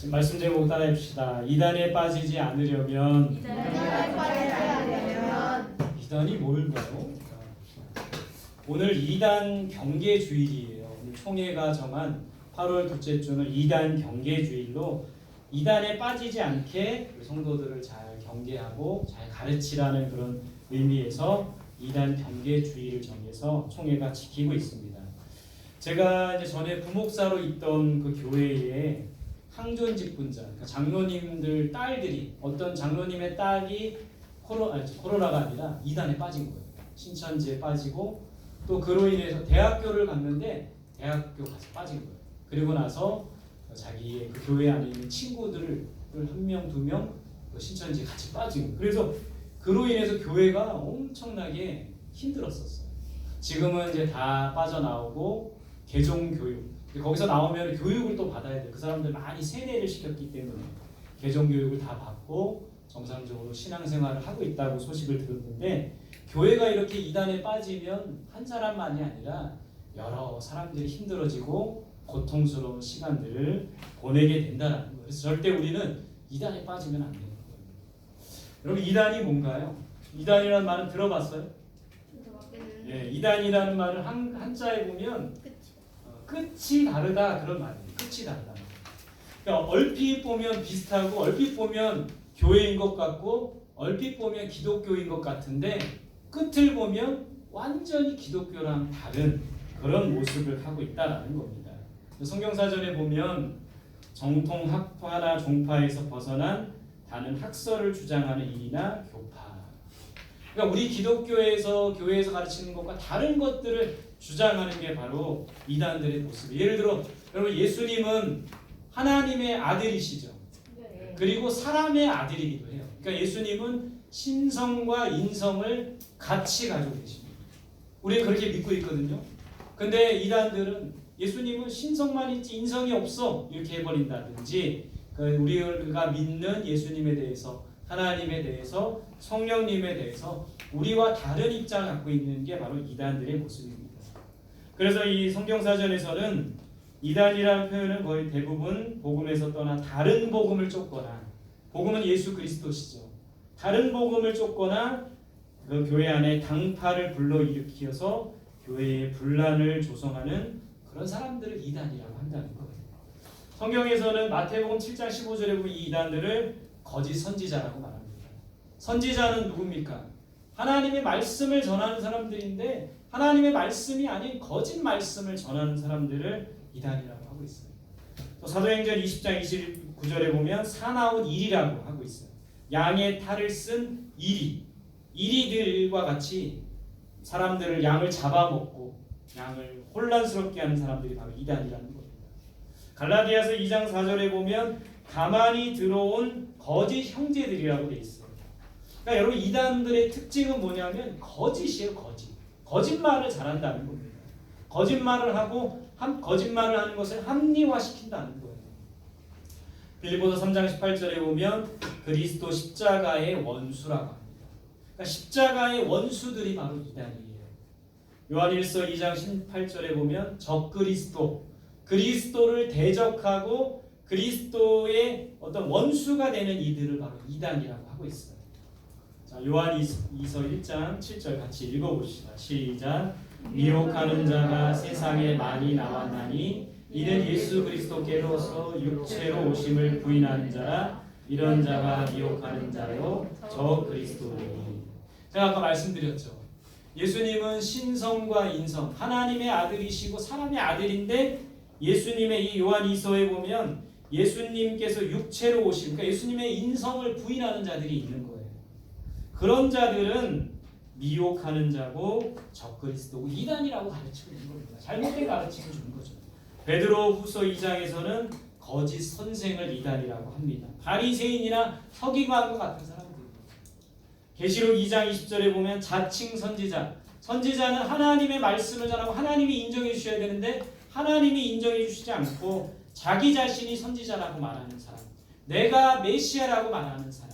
지금 말씀 제목 따라해 봅시다. 이단에 빠지지 않으려면 이단에 빠지지 않으려면 이단이 뭘까요? 오늘 이단 경계 주일이에요. 오늘 총회가 정한 8월 둘째 주는 이단 경계 주일로 이단에 빠지지 않게 성도들을 잘 경계하고 잘 가르치라는 그런 의미에서 이단 경계 주일을 정해서 총회가 지키고 있습니다. 제가 이제 전에 부목사로 있던 그 교회에 항존 직분자, 그러니까 장로님들 딸들이 어떤 장로님의 딸이 코로, 아니, 코로나가 아니라 이단에 빠진 거예요. 신천지에 빠지고 또 그로 인해서 대학교를 갔는데 대학교 가서 빠진 거예요. 그리고 나서 자기의 그 교회 안에 있는 친구들을 한 명, 두 명, 그 신천지에 같이 빠진 거예요. 그래서 그로 인해서 교회가 엄청나게 힘들었었어요. 지금은 이제 다 빠져나오고 개종 교육. 거기서 나오면 교육을 또 받아야 돼요. 그 사람들 많이 세뇌를 시켰기 때문에 개종 교육을 다 받고 정상적으로 신앙생활을 하고 있다고 소식을 들었는데 교회가 이렇게 이단에 빠지면 한 사람만이 아니라 여러 사람들이 힘들어지고 고통스러운 시간들을 보내게 된다는 거예요. 그래서 절대 우리는 이단에 빠지면 안 되는 거예요. 여러분 이단이 뭔가요? 이단이라는 말은 들어봤어요? 예, 이단이라는 말을 한 한자에 보면 어, 끝이 다르다 그런 말이에요. 끝이 다르다. 그러니까 얼핏 보면 비슷하고 얼핏 보면 교회인 것 같고 얼핏 보면 기독교인 것 같은데 끝을 보면 완전히 기독교랑 다른 그런 모습을 하고 있다라는 겁니다. 성경사전에 보면 정통 학파나 종파에서 벗어난 다른 학설을 주장하는 일이나 교파. 그러니까 우리 기독교에서 교회에서 가르치는 것과 다른 것들을 주장하는 게 바로 이단들의 모습이에요. 예를 들어 여러분 예수님은 하나님의 아들이시죠. 그리고 사람의 아들이기도 해요. 그러니까 예수님은 신성과 인성을 같이 가지고 계십니다. 우리는 그렇게 믿고 있거든요. 근데 이단들은 예수님은 신성만 있지 인성이 없어 이렇게 해버린다든지 그 우리가 믿는 예수님에 대해서 하나님에 대해서 성령님에 대해서 우리와 다른 입장을 갖고 있는 게 바로 이단들의 모습입니다. 그래서 이 성경사전에서는 이단이라는 표현은 거의 대부분 복음에서 떠나 다른 복음을 쫓거나 복음은 예수 그리스도시죠. 다른 복음을 쫓거나 그 교회 안에 당파를 불러일으키어서 교회의 분란을 조성하는 그런 사람들을 이단이라고 한다는 거예요. 성경에서는 마태복음 7장 15절에 보면 이 이단들을 거짓 선지자라고 말합니다. 선지자는 누굽니까? 하나님의 말씀을 전하는 사람들인데 하나님의 말씀이 아닌 거짓 말씀을 전하는 사람들을 이단이라고 하고 있어요. 또 사도행전 20장 29절에 보면 사나운 일이라고 하고 있어요. 양의 탈을 쓴 이리 이리들과 같이 사람들을 양을 잡아먹고 양을 혼란스럽게 하는 사람들이 바로 이단이라는 겁니다. 갈라디아서 2장 4절에 보면 가만히 들어온 거짓 형제들이라고 돼 있어요. 그러니까 여러분 이단들의 특징은 뭐냐면 거짓이에요, 거짓. 거짓말을 잘한다는 겁니다. 거짓말을 하고 한 거짓말을 하는 것을 합리화시킨다는 거예요. 빌리보서 3장 18절에 보면 그리스도 십자가의 원수라고 합니다. 그러니까 십자가의 원수들이 바로 이단이에요. 요한일서 2장 18절에 보면 적그리스도 그리스도를 대적하고 그리스도의 어떤 원수가 되는 이들을 바로 이단이라고 하고 있어요. 자, 요한이서 1장 7절 같이 읽어봅시다. 시작. 미혹하는 자가 세상에 많이 나왔나니 이는 예수 그리스도께로서 육체로 오심을 부인하는 자라 이런 자가 미혹하는 자요 저 그리스도니. 제가 아까 말씀드렸죠. 예수님은 신성과 인성, 하나님의 아들이시고 사람의 아들인데 예수님의 이 요한이서에 보면 예수님께서 육체로 오신 그러니까 예수님의 인성을 부인하는 자들이 있는 거예요. 그런 자들은 미혹하는 자고 적그리스도고 이단이라고 가르치고 있는 겁니다. 잘못된 가르침을 주는 거죠. 베드로 후서 2장에서는 거짓 선생을 이단이라고 합니다. 바리새인이나 서기관과 같은 사람들. 계시록 2장 20절에 보면 자칭 선지자. 선지자는 하나님의 말씀을 전하고 하나님이 인정해 주셔야 되는데 하나님이 인정해 주시지 않고 자기 자신이 선지자라고 말하는 사람. 내가 메시아라고 말하는 사람.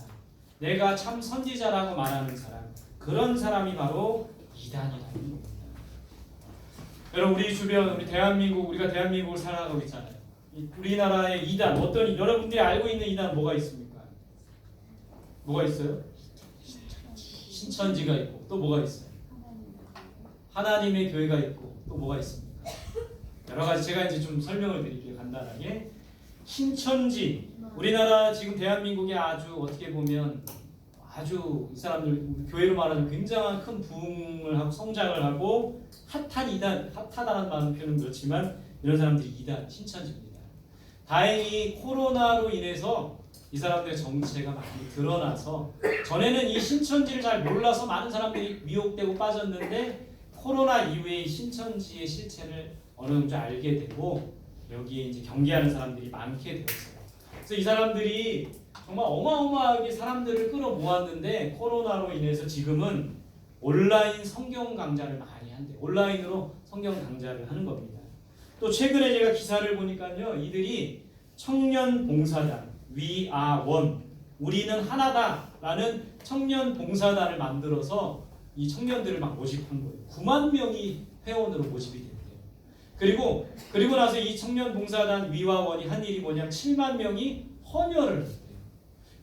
내가 참 선지자라고 말하는 사람. 그런 사람이 바로 이단이라는 겁니다. 여러분 우리 주변 우리 대한민국 우리가 대한민국을 살아가고 있잖아요. 이 우리나라의 이단 어떤 이- 여러분들이 알고 있는 이단 뭐가 있습니까? 뭐가 있어요? 신천지가 있고 또 뭐가 있어요? 하나님의 교회가 있고 또 뭐가 있습니까? 여러 가지 제가 이제 좀 설명을 드릴게요 간단하게 신천지 우리나라 지금 대한민국에 아주 어떻게 보면 아주 이 사람들 교회로 말하면 굉장한 큰 부흥을 하고 성장을 하고 핫한 이단 핫하다는 말은 표현은 그렇지만 이런 사람들이 이단 신천지입니다. 다행히 코로나로 인해서 이 사람들의 정체가 많이 드러나서 전에는 이 신천지를 잘 몰라서 많은 사람들이 미혹되고 빠졌는데 코로나 이후에 이 신천지의 실체를 어느 정도 알게 되고 여기에 이제 경계하는 사람들이 많게 되었어요. 그래서 이 사람들이 정말 어마어마하게 사람들을 끌어모았는데 코로나로 인해서 지금은 온라인 성경 강좌를 많이 한대요. 온라인으로 성경 강좌를 하는 겁니다. 또 최근에 제가 기사를 보니까요. 이들이 청년 봉사단 위아원 우리는 하나다라는 청년 봉사단을 만들어서 이 청년들을 막 모집한 거예요. 9만 명이 회원으로 모집이 됐대요. 그리고 그리고 나서 이 청년 봉사단 위와원이 한 일이 뭐냐면 7만 명이 헌혈을 했대요.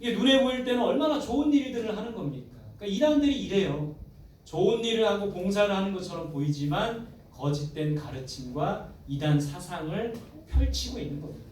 이게 눈에 보일 때는 얼마나 좋은 일들을 하는 겁니까? 그러니까 이단들이 이래요. 좋은 일을 하고 봉사를 하는 것처럼 보이지만 거짓된 가르침과 이단 사상을 펼치고 있는 겁니다.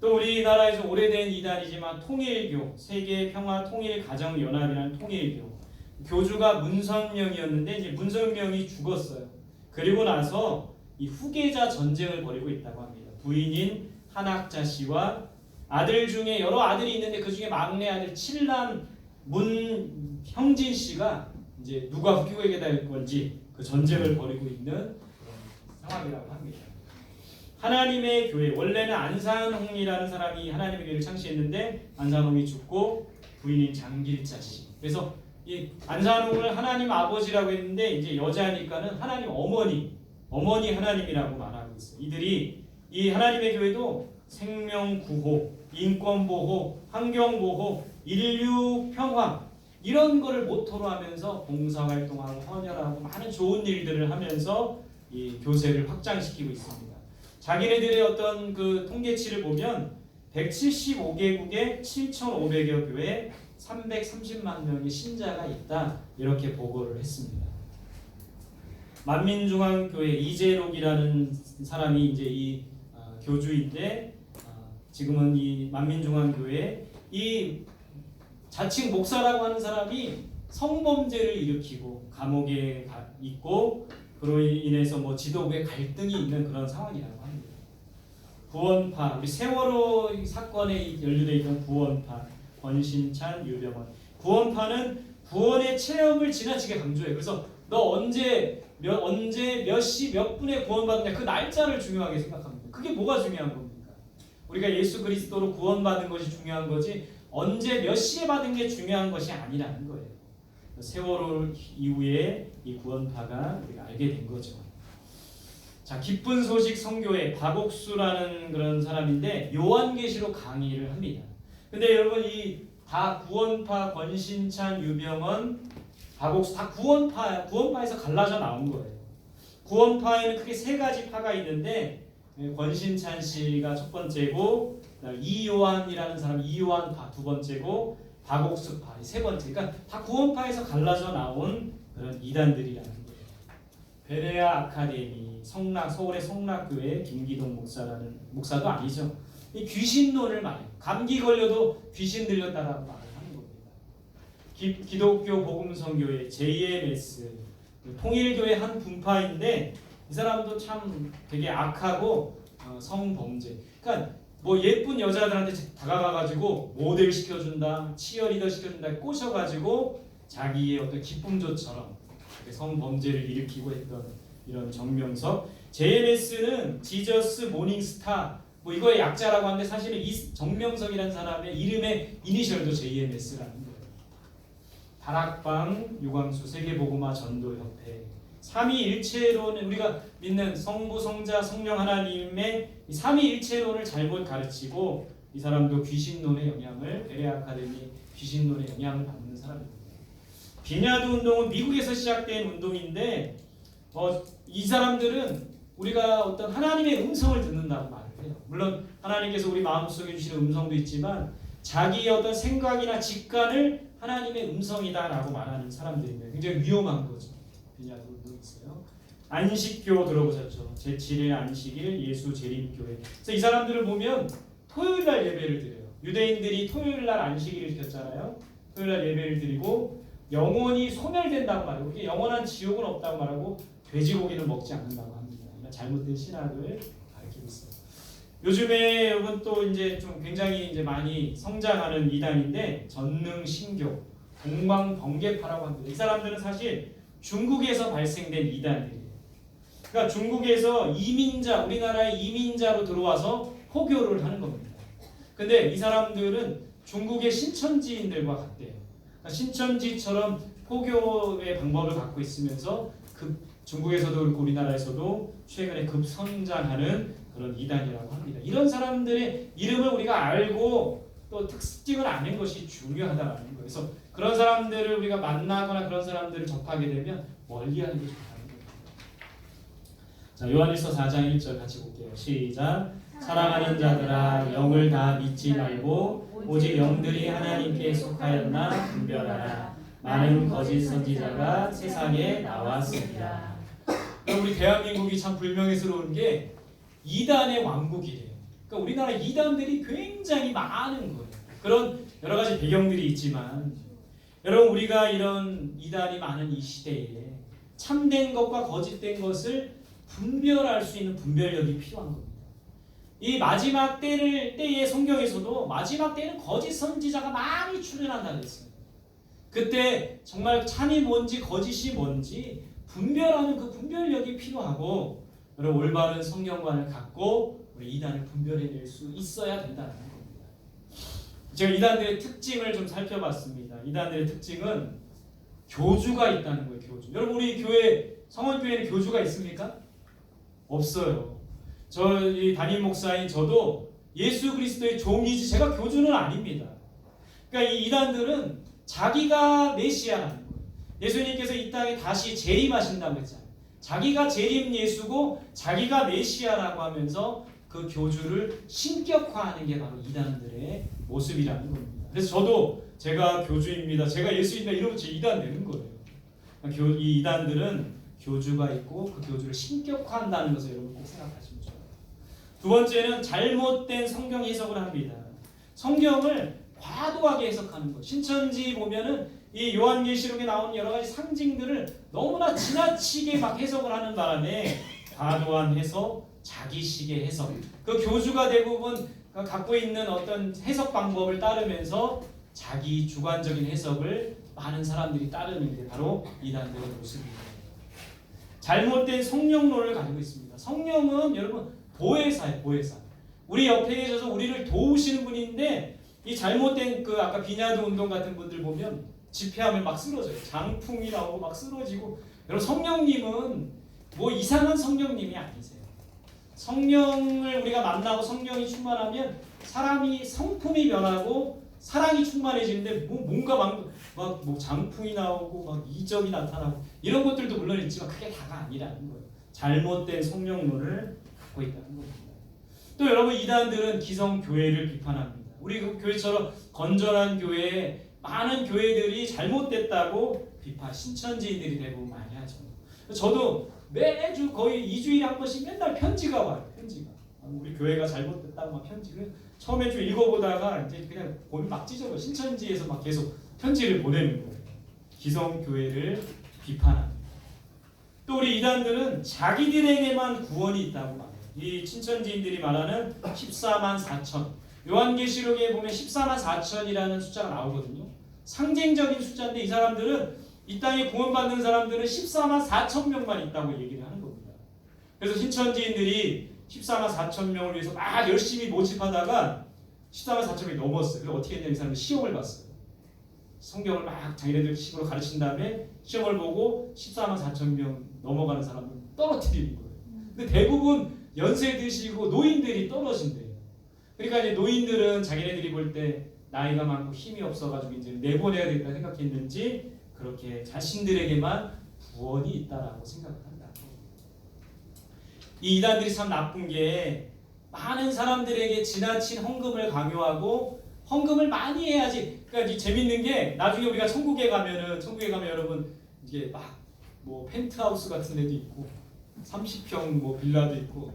또 우리나라에서 오래된 이단이지만 통일교, 세계 평화 통일 가정 연합이라는 통일교 교주가 문선명이었는데 이제 문선명이 죽었어요. 그리고 나서 이 후계자 전쟁을 벌이고 있다고 합니다. 부인인 한학자 씨와 아들 중에 여러 아들이 있는데 그 중에 막내 아들 칠남 문형진 씨가 이제 누가 후계자가 될 건지 그 전쟁을 벌이고 있는 상황이라고 합니다. 하나님의 교회 원래는 안산홍이라는 사람이 하나님의 교회를 창시했는데 안산홍이 죽고 부인인 장길자 씨. 그래서 이 안산홍을 하나님 아버지라고 했는데 이제 여자니까는 하나님 어머니, 어머니 하나님이라고 말하고 있어요. 이들이 이 하나님의 교회도 생명 구호, 인권 보호, 환경 보호, 인류 평화 이런 거를 모토로 하면서 봉사 활동하고 헌혈하고 많은 좋은 일들을 하면서 이 교세를 확장시키고 있습니다. 자기네들의 어떤 그 통계치를 보면 175개국에 7,500여 교회 330만 명의 신자가 있다 이렇게 보고를 했습니다. 만민중앙교회 이재록이라는 사람이 이제 이 어, 교주인데 어, 지금은 이 만민중앙교회 이 자칭 목사라고 하는 사람이 성범죄를 일으키고 감옥에 가- 있고 그로 인해서 뭐 지도부에 갈등이 있는 그런 상황이라고 합니다. 구원파 우리 세월호 사건에 연루돼 있던 구원파 권신찬 유병원 구원파는 구원의 체험을 지나치게 강조해. 그래서 너 언제 몇 언제 몇 시 몇 분에 구원받느냐 그 날짜를 중요하게 생각합니다. 그게 뭐가 중요한 겁니까? 우리가 예수 그리스도로 구원받은 것이 중요한 거지 언제 몇 시에 받은 게 중요한 것이 아니라는 거예요. 세월호 이후에 이 구원파가 우리가 알게 된 거죠. 자, 기쁜 소식 성교회 박옥수라는 그런 사람인데 요한계시록 강의를 합니다. 근데 여러분 이 다 구원파 권신찬 유병원 다 구원파 구원파에서 갈라져 나온 거예요. 구원파에는 크게 세 가지 파가 있는데 예, 권신찬 씨가 첫 번째고 이요한이라는 사람 이요한파 두 번째고 박옥수파 세 번째. 그러니까 다 구원파에서 갈라져 나온 그런 이단들이라는 거예요. 베레아 아카데미 성락 서울의 성락교회 김기동 목사라는 목사도 아니죠. 이 귀신론을 말해요. 감기 걸려도 귀신 들렸다라고 겁니다. 기, 기독교 복음성교회 JMS 통일교회 한 분파인데 이 사람도 참 되게 악하고 어, 성범죄. 그러니까 뭐 예쁜 여자들한테 다가가가지고 모델 시켜준다, 치어리더 시켜준다 꼬셔가지고 자기의 어떤 기쁨조처럼 성범죄를 일으키고 했던 이런 정명석. JMS는 지저스 모닝스타 뭐 이거의 약자라고 하는데 사실은 이 정명석이라는 사람의 이름의 이니셜도 JMS라는 거예요. 다락방 유광수 세계보고마 전도협회 삼위일체론은 우리가 믿는 성부 성자 성령 하나님의 이 삼위일체론을 잘못 가르치고 이 사람도 귀신론의 영향을 베레 아카데미 귀신론의 영향을 받는 사람입니다. 비냐드 운동은 미국에서 시작된 운동인데 어, 이 사람들은 우리가 어떤 하나님의 음성을 듣는다고 말을 해요. 물론 하나님께서 우리 마음속에 주시는 음성도 있지만 자기의 어떤 생각이나 직관을 하나님의 음성이다라고 말하는 사람들입니다. 굉장히 위험한 거죠. 비냐도 있어요. 안식교 들어보셨죠? 제7일 안식일 예수 재림교회. 그래서 이 사람들을 보면 토요일 날 예배를 드려요. 유대인들이 토요일 날 안식일을 지켰잖아요. 토요일 날 예배를 드리고 영혼이 소멸된다고 말하고 영원한 지옥은 없다고 말하고 돼지고기는 먹지 않는다고 합니다. 이런 잘못된 신학을. 요즘에 여러분 또 이제 좀 굉장히 이제 많이 성장하는 이단인데 전능 신교, 동방 번개파라고 합니다. 이 사람들은 사실 중국에서 발생된 이단들이에요. 그러니까 중국에서 이민자, 우리나라의 이민자로 들어와서 포교를 하는 겁니다. 근데 이 사람들은 중국의 신천지인들과 같대요. 그러니까 신천지처럼 포교의 방법을 갖고 있으면서 급 중국에서도 그렇고 우리나라에서도 최근에 급성장하는 그런 이단이라고 합니다. 이런 사람들의 이름을 우리가 알고 또 특징을 아는 것이 중요하다는 거예요. 그래서 그런 사람들을 우리가 만나거나 그런 사람들을 접하게 되면 멀리하는 게 좋다는 거예요. 자 요한일서 4장 1절 같이 볼게요. 시작. 사랑하는 자들아 영을 다 믿지 말고 오직 영들이 하나님께 속하였나 분별하라. 많은 거짓 선지자가 세상에 나왔습니다. 우리 대한민국이 참 불명예스러운 게 이단의 왕국이래요. 그러니까 우리나라 이단들이 굉장히 많은 거예요. 그런 여러 가지 배경들이 있지만 여러분 우리가 이런 이단이 많은 이 시대에 참된 것과 거짓된 것을 분별할 수 있는 분별력이 필요한 겁니다. 이 마지막 때를 때의 성경에서도 마지막 때는 거짓 선지자가 많이 출현한다 그랬어요. 그때 정말 참이 뭔지 거짓이 뭔지 분별하는 그 분별력이 필요하고 여러분 올바른 성경관을 갖고 우리 이단을 분별해낼 수 있어야 된다는 겁니다. 제가 이단들의 특징을 좀 살펴봤습니다. 이단들의 특징은 교주가 있다는 거예요. 교주. 여러분 우리 교회 성원교회는 교주가 있습니까? 없어요. 저희 담임 목사인 저도 예수 그리스도의 종이지 제가 교주는 아닙니다. 그러니까 이 이단들은 자기가 메시아라는 거예요. 예수님께서 이 땅에 다시 재림하신다고 했잖아요. 자기가 재림 예수고 자기가 메시아라고 하면서 그 교주를 신격화하는 게 바로 이단들의 모습이라는 겁니다. 그래서 저도 제가 교주입니다. 제가 예수입니다. 이러면 제 이단 되는 거예요. 이 이단들은 교주가 있고 그 교주를 신격화한다는 것을 여러분 꼭 생각하시면 좋아요. 두 번째는 잘못된 성경 해석을 합니다. 성경을 과도하게 해석하는 것. 신천지 보면은 이 요한계시록에 나오는 여러 가지 상징들을 너무나 지나치게 막 해석을 하는 바람에 과도한 해석, 자기식의 해석. 그 교주가 대부분 갖고 있는 어떤 해석 방법을 따르면서 자기 주관적인 해석을 많은 사람들이 따르는 게 바로 이단들의 모습입니다. 잘못된 성령론을 가지고 있습니다. 성령은 여러분 보혜사예요, 보혜사. 우리 옆에 계셔서 우리를 도우시는 분인데 이 잘못된 그 아까 비냐드 운동 같은 분들 보면 집회하면 막 쓰러져요. 장풍이 나오고 막 쓰러지고. 여러분 성령님은 뭐 이상한 성령님이 아니세요. 성령을 우리가 만나고 성령이 충만하면 사람이 성품이 변하고 사랑이 충만해지는데 뭐 뭔가 막막 뭐 장풍이 나오고 막 이적이 나타나고 이런 것들도 물론 있지만 그게 다가 아니라는 거예요. 잘못된 성령론을 갖고 있다는 겁니다. 또 여러분 이단들은 기성 교회를 비판합니다. 우리 그 교회처럼 건전한 교회 많은 교회들이 잘못됐다고 비판 신천지인들이 대부분 많이 하죠. 저도 매주 거의 2주일에 한 번씩 맨날 편지가 와요. 편지가. 우리 교회가 잘못됐다고 막 편지를 처음에 좀 읽어보다가 이제 그냥 몸이 막 찢어요. 신천지에서 막 계속 편지를 보내는 거예요. 기성 교회를 비판합니다. 또 우리 이단들은 자기들에게만 구원이 있다고 말해요. 이 신천지인들이 말하는 14만 4천. 요한계시록에 보면 14만 4천이라는 숫자가 나오거든요. 상징적인 숫자인데 이 사람들은 이 땅에 구원받는 사람들은 14만 4천 명만 있다고 얘기를 하는 겁니다. 그래서 신천지인들이 14만 4천 명을 위해서 막 열심히 모집하다가 14만 4천 명이 넘었어요. 그래서 어떻게 했냐면 이 사람이 시험을 봤어요. 성경을 막 자기네들 식으로 가르친 다음에 시험을 보고 14만 4천 명 넘어가는 사람을 떨어뜨리는 거예요. 근데 대부분 연세 드시고 노인들이 떨어진대요. 그러니까 이제 노인들은 자기네들이 볼 때 나이가 많고 힘이 없어가지고 이제 내보내야 되겠다 생각했는지 그렇게 자신들에게만 구원이 있다라고 생각을 한다. 이 이단들이 참 나쁜 게 많은 사람들에게 지나친 헌금을 강요하고 헌금을 많이 해야지. 그러니까 이 재밌는 게 나중에 우리가 천국에 가면은 천국에 가면 여러분 이게 막 뭐 펜트하우스 같은 데도 있고 30평 뭐 빌라도 있고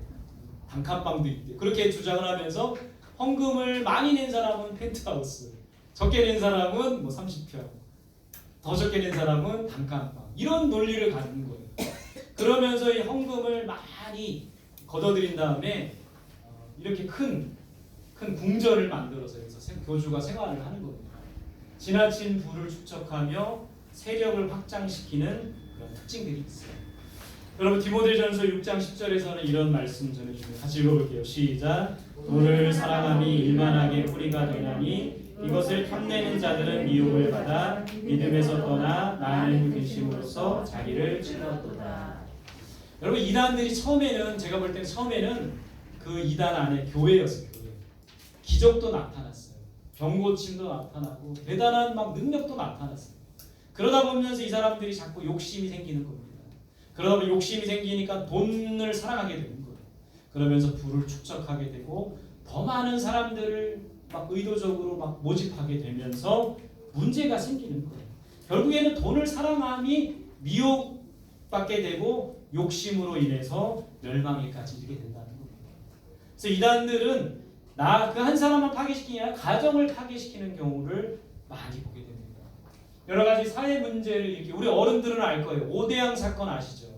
단칸방도 있대. 그렇게 주장을 하면서 헌금을 많이 낸 사람은 펜트하우스, 적게 낸 사람은 뭐 30평, 더 적게 낸 사람은 단칸방. 이런 논리를 갖는 거예요. 그러면서 이 헌금을 많이 걷어들인 다음에 어, 이렇게 큰, 큰 궁전을 만들어서 여기서 생- 교주가 생활을 하는 겁니다. 지나친 부를 축적하며 세력을 확장시키는 그런 특징들이 있어요. 여러분 디모데전서 6장 10절에서는 이런 말씀 전해주세요. 같이 읽어볼게요. 시작. 돈을 사랑함이 일만하게 뿌리가 되나니 이것을 탐내는 자들은 미혹을 받아 믿음에서 떠나 나는 근심으로써 자기를 찔렀도다. 여러분 이단들이 처음에는 제가 볼 때는 처음에는 그 이단 안에 교회였어요. 교회. 기적도 나타났어요. 병 고침도 나타나고 대단한 막 능력도 나타났어요. 그러다 보면서 이 사람들이 자꾸 욕심이 생기는 겁니다. 그러다 보면 욕심이 생기니까 돈을 사랑하게 되는 거예요. 그러면서 부를 축적하게 되고 더 많은 사람들을 막 의도적으로 막 모집하게 되면서 문제가 생기는 거예요. 결국에는 돈을 사랑함이 미혹받게 되고 욕심으로 인해서 멸망에까지 이르게 된다는 겁니다. 그래서 이단들은 나 그 한 사람만 파괴시키냐 가정을 파괴시키는 경우를 많이 보게 됩니다. 여러 가지 사회 문제를 이렇게 우리 어른들은 알 거예요. 오대양 사건 아시죠?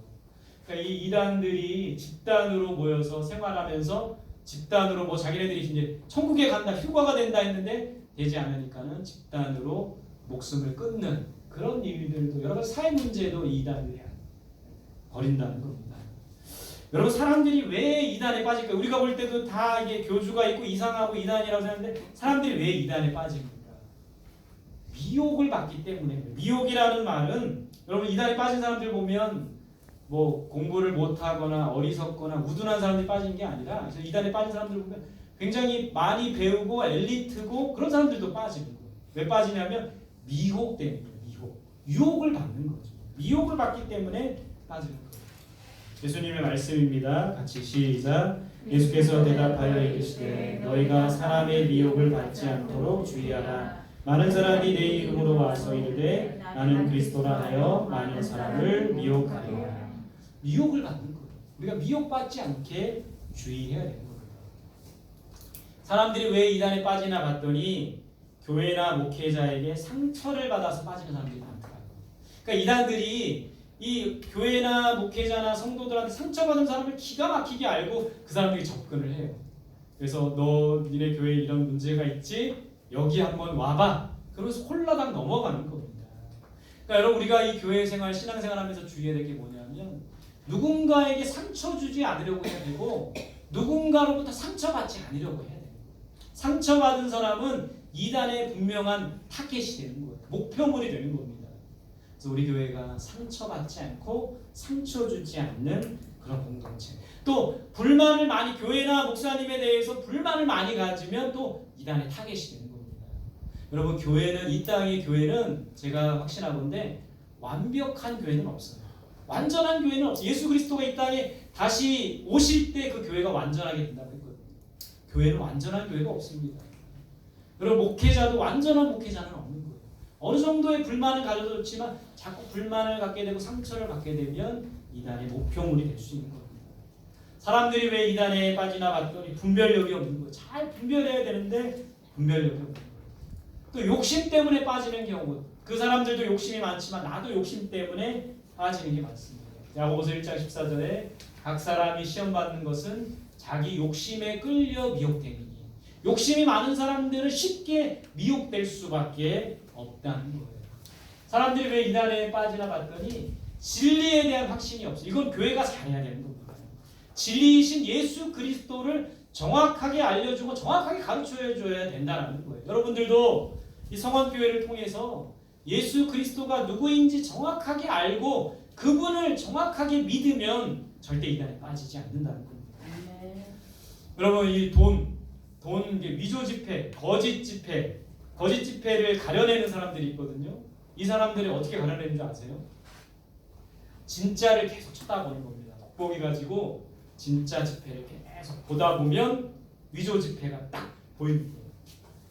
그러니까 이 이단들이 집단으로 모여서 생활하면서 집단으로 뭐 자기네들이 이제 천국에 간다 휴가가 된다 했는데 되지 않으니까는 집단으로 목숨을 끊는 그런 일들도 여러 가지 사회 문제도 이 이단들이 버린다는 겁니다. 여러분 사람들이 왜 이단에 빠질까요? 우리가 볼 때도 다 이게 교주가 있고 이상하고 이단이라고 하는데 사람들이 왜 이단에 빠집니까? 미혹을 받기 때문에. 미혹이라는 말은 여러분 이단에 빠진 사람들 보면 뭐 공부를 못하거나 어리석거나 우둔한 사람들이 빠진 게 아니라 이단에 빠진 사람들 보면 굉장히 많이 배우고 엘리트고 그런 사람들도 빠지는 거예요. 왜 빠지냐면 미혹 때문에 미혹 유혹을 받는 거죠. 미혹을 받기 때문에 빠지는 거예요. 예수님의 말씀입니다. 같이 시작. 예수께서 대답하여 이르시되 너희가 사람의 미혹을 받지 않도록 주의하라. 많은 사람이 내 이름으로 와서 이르되 나는 그리스도라 하여 많은 사람을 미혹하리라. 미혹을 받는 거예요. 우리가 미혹받지 않게 주의해야 되는 겁니다. 사람들이 왜 이단에 빠지나 봤더니 교회나 목회자에게 상처를 받아서 빠지는 사람들이 많더라고요. 그러니까 이단들이 이 교회나 목회자나 성도들한테 상처받은 사람을 기가 막히게 알고 그 사람들이 접근을 해요. 그래서 너 니네 교회에 이런 문제가 있지? 여기 한번 와봐. 그러면서 홀라당 넘어가는 겁니다. 그러니까 여러분 우리가 이 교회 생활, 신앙 생활하면서 주의해야 될 게 뭐냐면 누군가에게 상처 주지 않으려고 해야 되고 누군가로부터 상처받지 않으려고 해야 돼요. 상처받은 사람은 이단의 분명한 타겟이 되는 거예요. 목표물이 되는 겁니다. 그래서 우리 교회가 상처받지 않고 상처 주지 않는 그런 공동체. 또 불만을 많이 교회나 목사님에 대해서 불만을 많이 가지면 또 이단의 타겟이 되는 겁니다. 여러분 교회는 이 땅의 교회는 제가 확신하건데 완벽한 교회는 없어요. 완전한 교회는 없어요. 예수 그리스도가 이 땅에 다시 오실 때 그 교회가 완전하게 된다고 했거든요. 교회는 완전한 교회가 없습니다. 여러분 목회자도 완전한 목회자는 없는 거예요. 어느 정도의 불만을 가져도 좋지만 자꾸 불만을 갖게 되고 상처를 받게 되면 이단의 목표물이 될 수 있는 겁니다. 사람들이 왜 이단에 빠지나 봤더니 분별력이 없는 거예요. 잘 분별해야 되는데 분별력이 없는 거예요. 또 욕심 때문에 빠지는 경우 그 사람들도 욕심이 많지만 나도 욕심 때문에 빠지는 게 많습니다. 야고보서 1장 14절에 각 사람이 시험 받는 것은 자기 욕심에 끌려 미혹되니 욕심이 많은 사람들은 쉽게 미혹될 수밖에 없다는 거예요. 사람들이 왜 이단에 빠지나 봤더니 진리에 대한 확신이 없어. 이건 교회가 잘해야 되는 겁니다. 진리이신 예수 그리스도를 정확하게 알려주고 정확하게 가르쳐 줘야 된다는 거예요. 여러분들도 이 성원교회를 통해서 예수 그리스도가 누구인지 정확하게 알고 그분을 정확하게 믿으면 절대 이단에 빠지지 않는다는 겁니다. 여러분 이 돈, 돈 이게 위조 지폐, 거짓 지폐, 거짓 지폐를 가려내는 사람들이 있거든요. 이 사람들이 어떻게 가려내는 줄 아세요? 진짜를 계속 쳐다보는 겁니다. 돋보기 가지고 진짜 지폐를 계속 보다 보면 위조 지폐가 딱 거예요.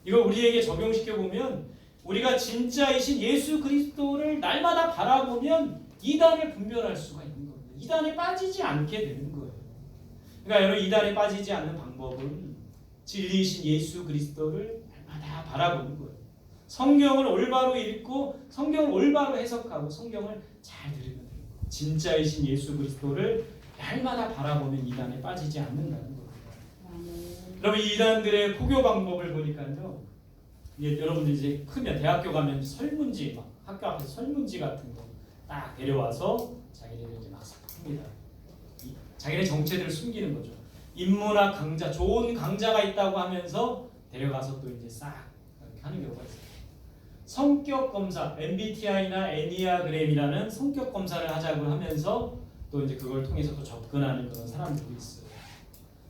이걸 우리에게 적용시켜 보면 우리가 진짜이신 예수 그리스도를 날마다 바라보면 이단을 분별할 수가 있는 겁니다. 이단에 빠지지 않게 되는 거예요. 그러니까 여러분 이단에 빠지지 않는 방법은 진리이신 예수 그리스도를 날마다 바라보는 거예요. 성경을 올바로 읽고 성경을 올바로 해석하고 성경을 잘 들으면 돼요. 진짜이신 예수 그리스도를 날마다 바라보면 이단에 빠지지 않는다는 거예요. 여러분 이 이단들의 포교 방법을 보니까요. 이제 여러분들 이제 크면 대학교 가면 설문지 막 학교 앞에서 설문지 같은 거 딱 데려와서 자기네들 이제 막 합니다. 이- 자기네 정체들을 숨기는 거죠. 인문학 강좌 좋은 강자가 있다고 하면서 데려가서 또 이제 싹 하는 경우가 있어요. 성격 검사 MBTI나 애니아그램이라는 성격 검사를 하자고 하면서 또 이제 그걸 통해서 또 접근하는 그런 사람들도 있어요.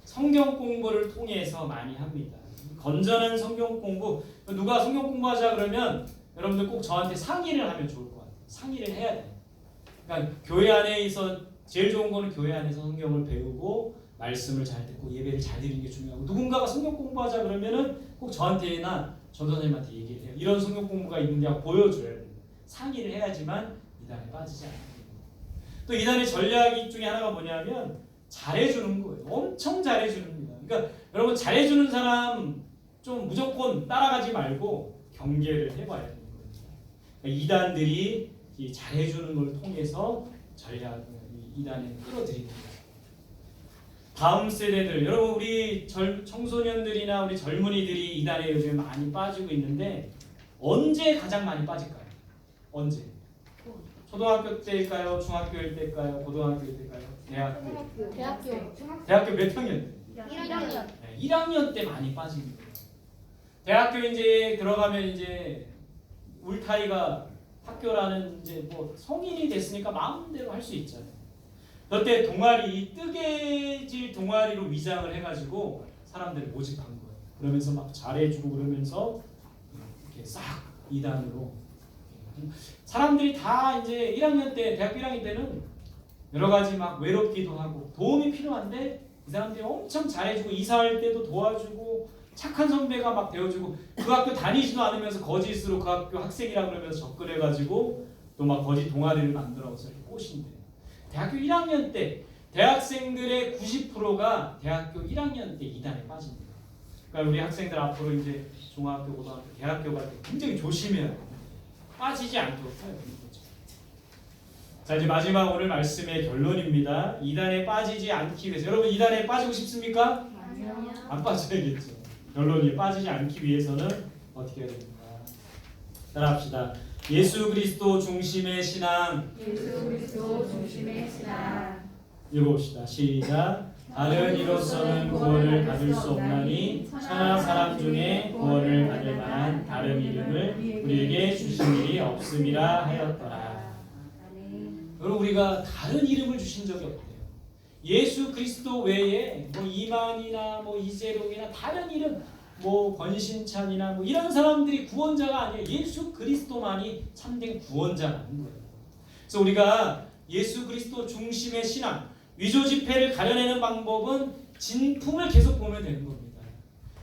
성경 공부를 통해서 많이 합니다. 건전한 성경 공부 누가 성경 공부하자 그러면 여러분들 꼭 저한테 상의를 하면 좋을 것 같아요. 상의를 해야 돼요. 그러니까 교회 안에서 제일 좋은 거는 교회 안에서 성경을 배우고 말씀을 잘 듣고 예배를 잘 드리는 게 중요하고 누군가가 성경 공부하자 그러면은 꼭 저한테나 전도사님한테 얘기를 해요. 이런 성경 공부가 있는데 보여줘야 돼요. 상의를 해야지만 이단에 빠지지 않아요. 또 이단의 전략 중에 하나가 뭐냐면 잘해주는 거예요. 엄청 잘해주는 겁니다. 그러니까 여러분 잘해주는 사람 좀 무조건 따라가지 말고 경계를 해봐야 되는 거예요. 그러니까 이단들이 이 잘해주는 걸 통해서 전략 이 이단에 끌어들이는 거예요. 다음 세대들 여러분 우리 절, 청소년들이나 우리 젊은이들이 이단에 요즘 많이 빠지고 있는데 언제 가장 많이 빠질까요? 언제? 초등학교 때일까요? 중학교일 때일까요? 고등학교일 때일까요? 대학교. 대학교 대학교 몇 학년? 1학년 네, 1학년 때 많이 빠진 거예요. 대학교 이제 들어가면 이제 울타리가 학교라는 이제 뭐 성인이 됐으니까 마음대로 할 수 있잖아요. 그때 동아리 뜨개질 동아리로 위장을 해가지고 사람들을 모집한 거예요. 그러면서 막 잘해주고 그러면서 이렇게 싹 이단으로 사람들이 다 이제 1학년 때 대학교 1학년 때는 여러 가지 막 외롭기도 하고 도움이 필요한데 이 사람들이 엄청 잘해주고 이사할 때도 도와주고 착한 선배가 막 되어주고 그 학교 다니지도 않으면서 거짓으로 그 학교 학생이라 그러면서 접근해가지고 또 막 거짓 동아리를 만들어서 이렇게 꼬신대. 대학교 1학년 때 대학생들의 90%가 대학교 1학년 때 이단에 빠집니다. 그러니까 우리 학생들 앞으로 이제 중학교, 고등학교, 대학교 갈 때 굉장히 조심해야 돼요. 빠지지 않도록 해야 거죠. 자 이제 마지막 오늘 말씀의 결론입니다. 이단에 빠지지 않기 위해서 여러분 이단에 빠지고 싶습니까? 아니요 안 빠져야겠죠. 결론이 빠지지 않기 위해서는 어떻게 해야 됩니까? 따라합시다. 예수 그리스도 중심의 신앙 예수 그리스도 중심의 신앙 읽어봅시다. 시작. 다른 이로서는 구원을 받을 수 없나니 천하 사람 중에 구원을 받을 만한 다른 이름을 우리에게 주신 일이 없음이라 하였더라. 여러분 우리가 다른 이름을 주신 적이 없대요. 예수 그리스도 외에 뭐 이만이나 뭐 이재룡이나 다른 이름 뭐 권신찬이나 뭐 이런 사람들이 구원자가 아니에요. 예수 그리스도만이 참된 구원자라는 거예요. 그래서 우리가 예수 그리스도 중심의 신앙 위조 지폐를 가려내는 방법은 진품을 계속 보면 되는 겁니다.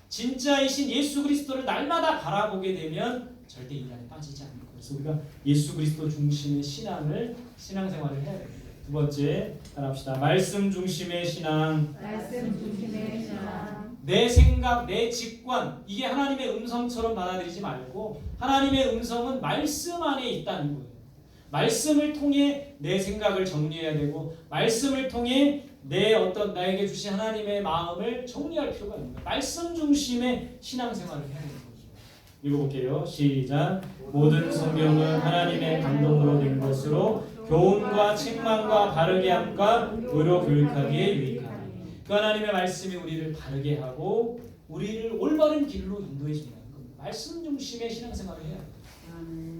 진짜이신 예수 그리스도를 날마다 바라보게 되면 절대 이단에 빠지지 않는. 그래서 우리가 예수 그리스도 중심의 신앙을 신앙생활을 해야 됩니다. 두 번째 따라합시다. 말씀 중심의 신앙. 말씀 중심의 신앙 내 생각, 내 직관 이게 하나님의 음성처럼 받아들이지 말고 하나님의 음성은 말씀 안에 있다는 거예요. 말씀을 통해 내 생각을 정리해야 되고 말씀을 통해 내 어떤 나에게 주신 하나님의 마음을 정리할 필요가 있는 거예요. 말씀 중심의 신앙생활을 해야 거죠. 읽어볼게요. 시작. 모든 성경은 하나님의 감동으로 된 것으로 교훈과 책망과 바르게 함과 의로 교육하기에 유익하니 그 하나님의 말씀이 우리를 바르게 하고 우리를 올바른 길로 인도해 준다는 겁니다. 말씀 중심의 신앙생활을 해야 돼요.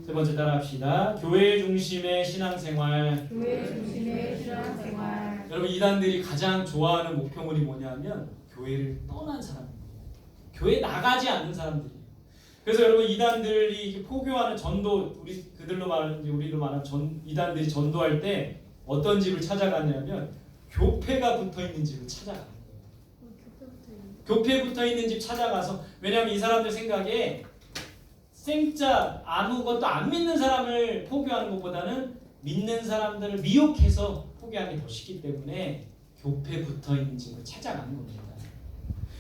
세 번째 따라합시다. 교회 중심의 신앙생활. 교회 중심의 신앙생활 여러분 이단들이 가장 좋아하는 목표물이 뭐냐면 교회를 떠난 사람입니다. 교회 나가지 않는 사람들이에요. 그래서 여러분 이단들이 포교하는 전도 우리 그들로 말하는 우리로 말하는 전 이단들이 전도할 때 어떤 집을 찾아갔냐면 교패가 붙어 있는 집을 찾아가는 거예요. 교패 붙어 있는 집 찾아가서 왜냐하면 이 사람들 생각에 생짜 아무것도 안 믿는 사람을 포교하는 것보다는 믿는 사람들을 미혹해서 포교하기 더 쉽기 때문에 교패 붙어 있는 집을 찾아가는 겁니다.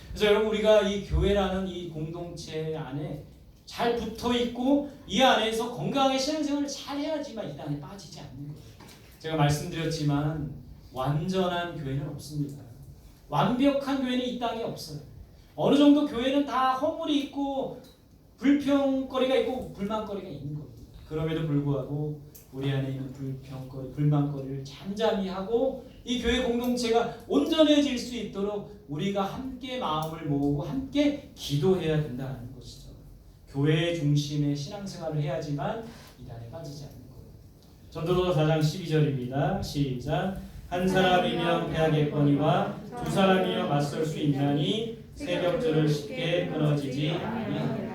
그래서 여러분 우리가 이 교회라는 이 공동체 안에 잘 붙어 있고 이 안에서 건강하게 신앙생활을 잘 해야지만 이 단에 빠지지 않는 거예요. 제가 말씀드렸지만 완전한 교회는 없습니다. 완벽한 교회는 이 땅에 없어요. 어느 정도 교회는 다 허물이 있고 불평거리가 있고 불만거리가 있는 겁니다. 그럼에도 불구하고 우리 안에 있는 불평거리, 불만거리를 잠잠히 하고 이 교회 공동체가 온전해질 수 있도록 우리가 함께 마음을 모으고 함께 기도해야 된다는. 교회 중심의 신앙생활을 해야지만 이단에 빠지지 않는 거예요. 전도서 4장 12절입니다. 시작. 한 사람이면 패하겠거니와 두 사람이면 맞설 수 있나니 새벽절을 쉽게 끊어지지 아니하리라.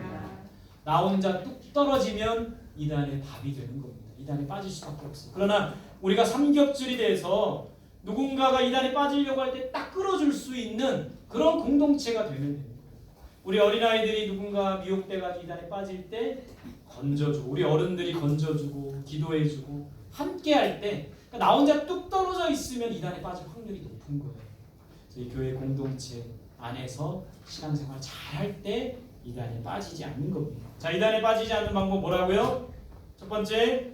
나 혼자 뚝 떨어지면 이단의 밥이 되는 겁니다. 이단에 빠질 수밖에 없어요. 그러나 우리가 삼겹줄이 돼서 누군가가 이단에 빠지려고 할 때 딱 끌어줄 수 있는 그런 공동체가 되면 됩니다. 우리 어린아이들이 누군가 미혹돼가지고 이단에 빠질 때 건져주고 우리 어른들이 건져주고 기도해주고 함께 할때 그러니까 나 혼자 뚝 떨어져 있으면 이단에 빠질 확률이 높은 거예요. 저희 교회 공동체 안에서 신앙생활 잘 할 때 이단에 빠지지 않는 겁니다. 자, 이단에 빠지지 않는 방법 뭐라고요? 첫 번째,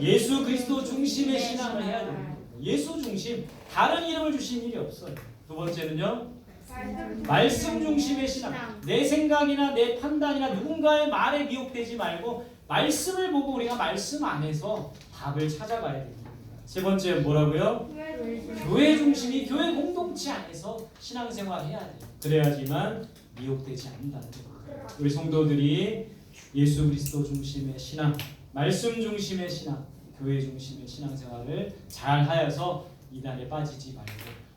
예수 그리스도 중심의 신앙을 해야 됩니다. 예수 중심, 다른 이름을 주신 일이 없어요. 두 번째는요, 말씀 중심의 신앙. 내 생각이나 내 판단이나 누군가의 말에 미혹되지 말고 말씀을 보고 우리가 말씀 안에서 답을 찾아가야 됩니다. 세 번째 뭐라고요? 교회 중심이 교회 공동체 안에서 신앙생활 해야 돼요. 그래야지만 미혹되지 않는다는 거예요. 우리 성도들이 예수 그리스도 중심의 신앙, 말씀 중심의 신앙, 교회 중심의 신앙생활을 잘 하여서 이단에 빠지지 말고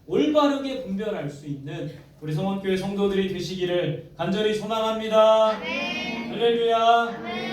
올바르게 분별할 수 있는 우리 성원교회 성도들이 되시기를 간절히 소망합니다. 할렐루야.